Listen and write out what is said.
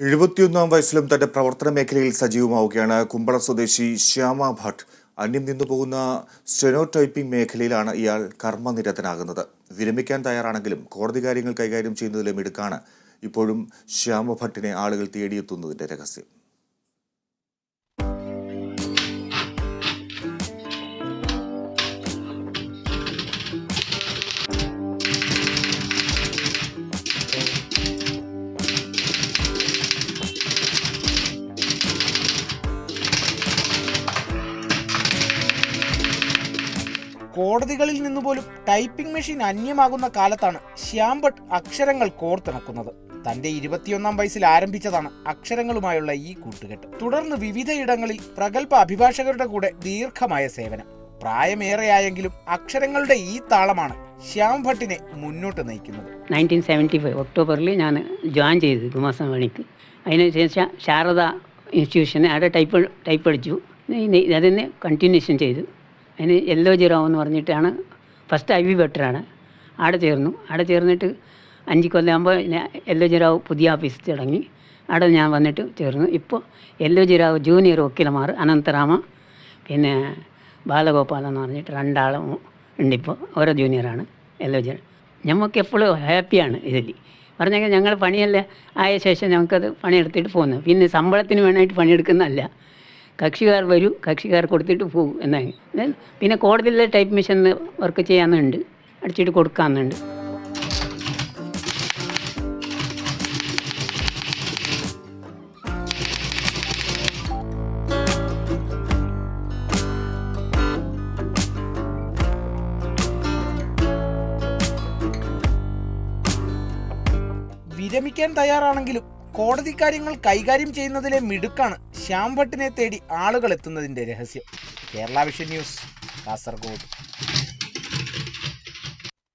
എഴുപത്തിയൊന്നാം വയസ്സിലും തന്റെ പ്രവർത്തന മേഖലയിൽ സജീവമാവുകയാണ്. കുമ്പള സ്വദേശി ശ്യാമ ഭട്ട് അന്യം നിന്നു പോകുന്ന സ്റ്റെനോ ടൈപ്പിംഗ് മേഖലയിലാണ് ഇയാൾ കർമ്മനിരതനാകുന്നത്. വിരമിക്കാൻ തയ്യാറാണെങ്കിലും കോടതി കാര്യങ്ങൾ കൈകാര്യം ചെയ്യുന്നതിലെ മിടുക്കാണ്. ഇപ്പോഴും ശ്യാമഭട്ടിനെ ആളുകൾ തേടിയെത്തുന്നതിന്റെ രഹസ്യം. കോടതികളിൽ നിന്നുപോലും ടൈപ്പിംഗ് മെഷീൻ അന്യമാകുന്ന കാലത്താണ് ശ്യാം ഭട്ട് അക്ഷരങ്ങൾ കോർത്തിണക്കുന്നത്. തന്റെ ഇരുപത്തിയൊന്നാം വയസ്സിൽ ആരംഭിച്ചതാണ് അക്ഷരങ്ങളുമായുള്ള ഈ കൂട്ടുകെട്ട്. തുടർന്ന് വിവിധയിടങ്ങളിൽ പ്രഗത്ഭ അഭിഭാഷകരുടെ കൂടെ ദീർഘമായ സേവനം. പ്രായമേറെയായെങ്കിലും അക്ഷരങ്ങളുടെ ഈ താളമാണ് ശ്യാം ഭട്ടിനെ മുന്നോട്ട് നയിക്കുന്നത്. നയന്റീൻ സെവന്റി ഫൈവ് ഒക്ടോബറിൽ ഞാൻ ജോയിൻ ചെയ്തു കുമാസം മണിക്ക് അതിനുശേഷം ശാരദ ഇൻസ്റ്റിറ്റ്യൂഷന് അവിടെ ടൈപ്പ് ടൈപ്പ് അടിച്ചു. അതിന് കണ്ടിന്യൂഷൻ ചെയ്തു. അതിന് യെല്ലോ ജിറാവ് എന്ന് പറഞ്ഞിട്ടാണ് ഫസ്റ്റ് ഐ വി ബെറ്ററാണ്. അവിടെ ചേർന്നു. അവിടെ ചേർന്നിട്ട് അഞ്ച് കൊല്ലമാകുമ്പോൾ യെല്ലോ ജിറാവ് പുതിയ ഓഫീസ് തുടങ്ങി. അവിടെ ഞാൻ വന്നിട്ട് ചേർന്നു. ഇപ്പോൾ യെല്ലോ ജിറാവ് ജൂനിയർ വക്കീലമാർ അനന്തരാമ പിന്നെ ബാലഗോപാൽ എന്ന് പറഞ്ഞിട്ട് രണ്ടാളും ഉണ്ടിപ്പോൾ ഓരോ ജൂനിയറാണ് യെല്ലോ ജിറാവ് ഞമ്മക്ക് എപ്പോഴും ഹാപ്പിയാണ് ഇതിൽ പറഞ്ഞെങ്കിൽ ഞങ്ങൾ പണിയല്ലേ ആയ ശേഷം ഞങ്ങൾക്കത് പണിയെടുത്തിട്ട് പോകുന്നു പിന്നെ ശമ്പളത്തിന് വേണമായിട്ട് പണിയെടുക്കുന്നതല്ല. കക്ഷിക്കാർ വരൂ കക്ഷിക്കാർ കൊടുത്തിട്ട് പോകും എന്നാണ് പിന്നെ കോടതിയിലെ ടൈപ്പ് മെഷീനിൽ വർക്ക് ചെയ്യാമെന്നുണ്ട് അടിച്ചിട്ട് കൊടുക്കാമെന്നുണ്ട് വിരമിക്കാൻ തയ്യാറാണെങ്കിലും കോടതി കാര്യങ്ങൾ കൈകാര്യം ചെയ്യുന്നതിലെ മിടുക്കാണ് ശ്യാം ഭട്ടിനെ തേടി ആളുകൾ എത്തുന്നതിന്റെ രഹസ്യം. Kerala vision news Kasaragod.